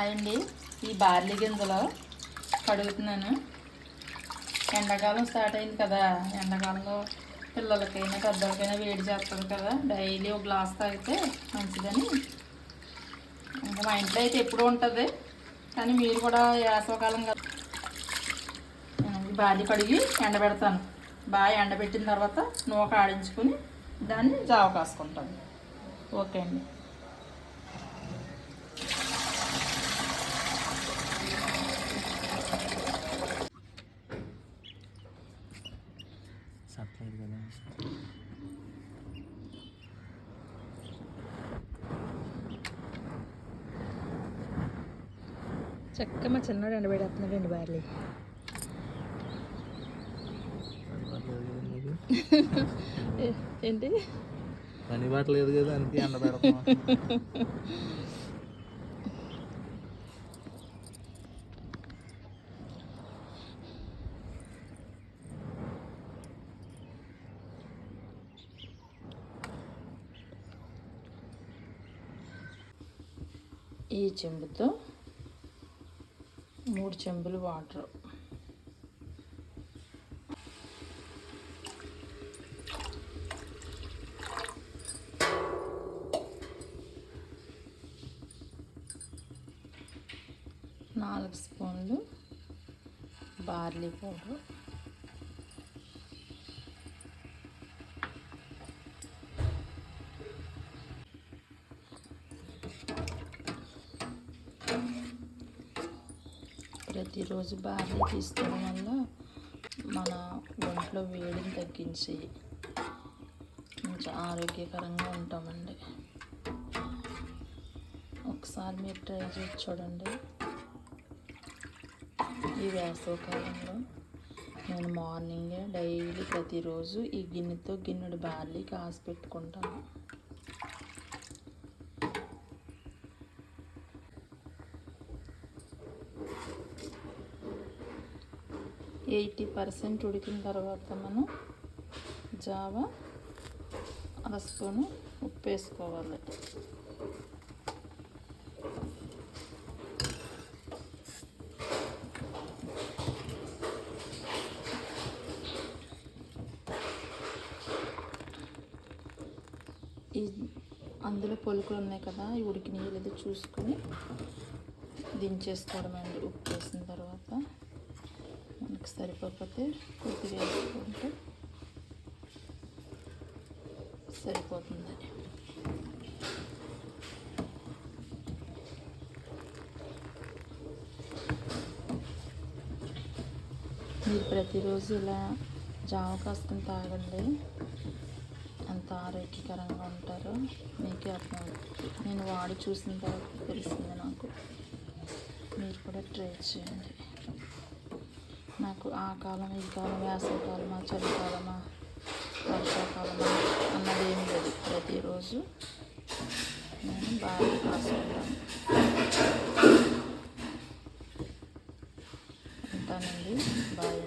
Hi అండి ఈ barley గింజలు కడుగుతున్నాను. ఎండాకాలం స్టార్ట్ అయింది కదా. ఎండాకాలంలో పిల్లలకైనా పెద్దలకైనా వేడి చేస్తారు కదా. డైలీ ఒక గ్లాస్ తాగితే మంచిదని. ఇంకా మా ఇంట్లో అయితే ఎప్పుడు ఉంటుంది. కానీ మీరు కూడా వేసవకాలం కదా. ఈ బార్లీ కడిగి ఎండబెడతాను బాగా ఎండబెట్టిన తర్వాత నూక ఆడించుకుని దాన్ని జావ కాసుకుంటాను. ఓకే అండి. సట్లేదు కదా. చక్కగా మా చిన్నవాడు ఎండబెడేస్తున్నాడండి బార్లీ ఏంటి? పని పట్టలేదు కదా అందుకే ఎండ ఈ చెంబుతో మూడు చెంబులు వాటర్. నాలుగు స్పూన్లు బార్లీ పౌడర్. ప్రతిరోజు బార్లీ తీసుకోవడం వల్ల మన ఒంట్లో వేడిని తగ్గించి కొంచెం ఆరోగ్యకరంగా ఉంటామండి. ఒకసారి మీరు ట్రై చేసి చూడండి. ఈ వేసవకాలంలో నేను మార్నింగే డైలీ ప్రతిరోజు ఈ గిన్నెతో గిన్నెడు బార్లీ కాసి పెట్టుకుంటాను. ఎయిటీ పర్సెంట్ ఉడికిన తర్వాత మనం జావా అర స్పూను ఉప్పు వేసుకోవాలి. ఈ అందులో పొలుకులు ఉన్నాయి కదా ఈ ఉడికినాయి లేదో చూసుకొని దించేసుకోవడం అండి ఉప్పు వేసిన తర్వాత. మనకి సరిపోతే కొద్దిగా వేసుకుంటే సరిపోతుంది. మీరు ప్రతిరోజు ఇలా జామ కాసుకుని తాగండి. ఎంత ఆరోగ్యకరంగా ఉంటారో. మీకే అర్థం నేను వాడి చూసిన తర్వాత తెలిసింది నాకు. మీరు కూడా ట్రై చేయండి. నాకు ఆ కాలం ఈ కాలం వేసవికాలమా చలికాలమా వర్షాకాలమా అన్నది ఏం లేదు. ప్రతిరోజు నేను బాగా కాసుకుంటాను ఉంటానండి. బాయ్